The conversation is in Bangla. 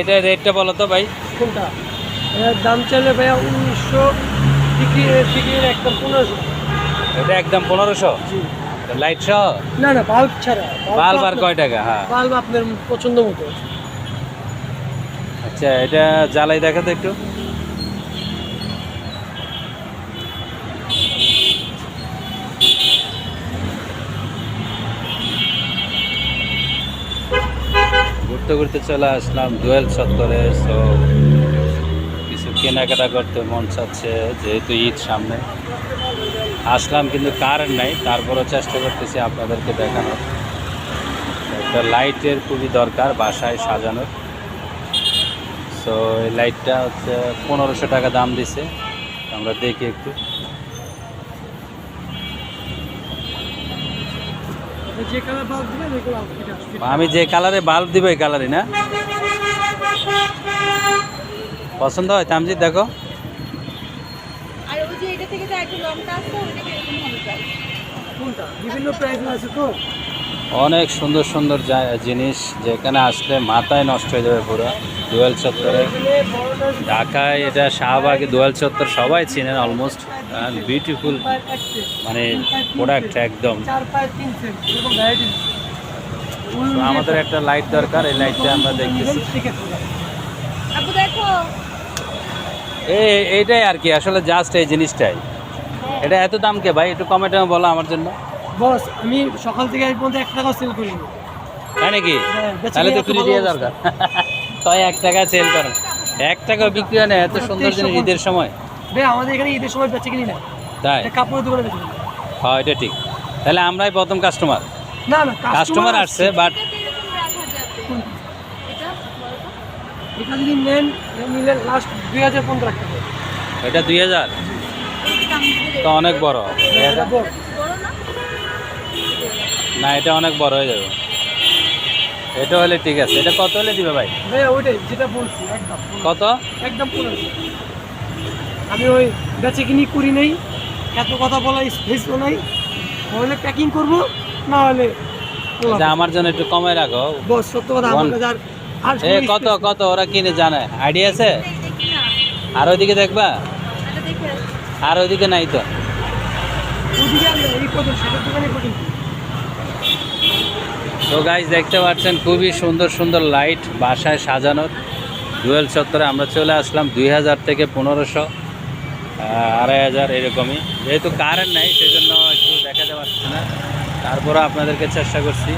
এটা রেটটা বলো তো ভাই। কোনটা? দাম চাইলে ভাইয়া উনিশশো ডিগ্রি একদম পনেরোশো। এটা একদম পনেরোশো? লাইট সহ না না বাল্ব ছাড়া। বাল্ব আর কয় টাকা? হ্যাঁ। বাল্ব আপনার পছন্দ মতো। আচ্ছা এটা জ্বালাই দেখা তো একটু। ঘুরতে ঘুরতে চলে আসলাম, দোয়েল চত্বরে সো কিছু কেনাকাটা করতে মন চাচ্ছে, যেহেতু ঈদ সামনে। আসলাম কিন্তু কারেন্ট নাই, তারপরও চেষ্টা করতেছি আপনাদেরকে দেখানোর। একটা লাইটের খুবই দরকার বাসায় সাজানোর। সো এই লাইটটা হচ্ছে পনেরোশো টাকা দাম দিছে, আমরা দেখি একটু। আমি যে কালারে বাল্ব দিব এই কালারই না? পছন্দ হয়? তামজিৎ দেখো। অনেক সুন্দর সুন্দর জিনিস যেখানে আসলে মাথায় নষ্ট হয়ে যাবে পুরো। দোয়াল চত্বরে। ঢাকায় এটা শাহবাগে দোয়াল চত্বর সবাই চিনেন অলমোস্ট বিউটিফুল মানে প্রোডাক্ট একদম। আমাদের একটা লাইট দরকার এই লাইটটা আমরা দেখতেছি। এইটাই আর কি আসলে জাস্ট এই জিনিসটাই। এটা এত দাম কে ভাই? একটু কমে টমে বলো আমার জন্য। বস আমি সকাল থেকে পর্যন্ত এক টাকা সেল করিনি। তাই নাকি? হ্যাঁ, তাহলে তো ফ্রি দিয়ে দরকার। তাই এক টাকা সেল করেন। এক টাকা বিক্রি হয় না এত সুন্দর জিনিস ঈদের সময়। ভাই আমাদের এখানে ঈদের সময় বেচে কিনি না। তাই? কাপড়ের দোকানে বেচে হ্যাঁ এটা ঠিক। তাহলে আমরাই প্রথম কাস্টমার না না কাস্টমার আসছে। বাট এটা যদি নেন নিলে লাস্ট দুই হাজার পনেরো এটা দুই হাজার? তো অনেক বড়। না এটা অনেক বড় হয়ে যাবে। এটা হলে ঠিক আছে। এটা কত হলে দিবে ভাই? ভাইয়া ওইটাই যেটা বলছি একদম। কত? একদম পনেরোশো আমি ওই বেচে কিনি করি নেই এত কথা বলা স্পেস নাই। হলে প্যাকিং করব না হলে আমার জন্য একটু কমে রাখো। বস সত্য কথা আমার কাছে আর এ কত কত ওরা কিনে জানে। আইডিয়া আছে? আর ওইদিকে দেখবা। আর ওইদিকে নাই তো। আর এই পর্যন্ত সেটার দোকানে তো গাইজ দেখতে পাচ্ছেন, খুবই সুন্দর সুন্দর লাইট বাসায় সাজানোর। জুয়েল চত্বরে আমরা চলে আসলাম দুই হাজার থেকে পনেরোশো আড়াই হাজার এরকমই। যেহেতু কারেন্ট নাই, সেজন্য একটু দেখাতে পারছি না। তারপরও আপনাদেরকে চেষ্টা করছি।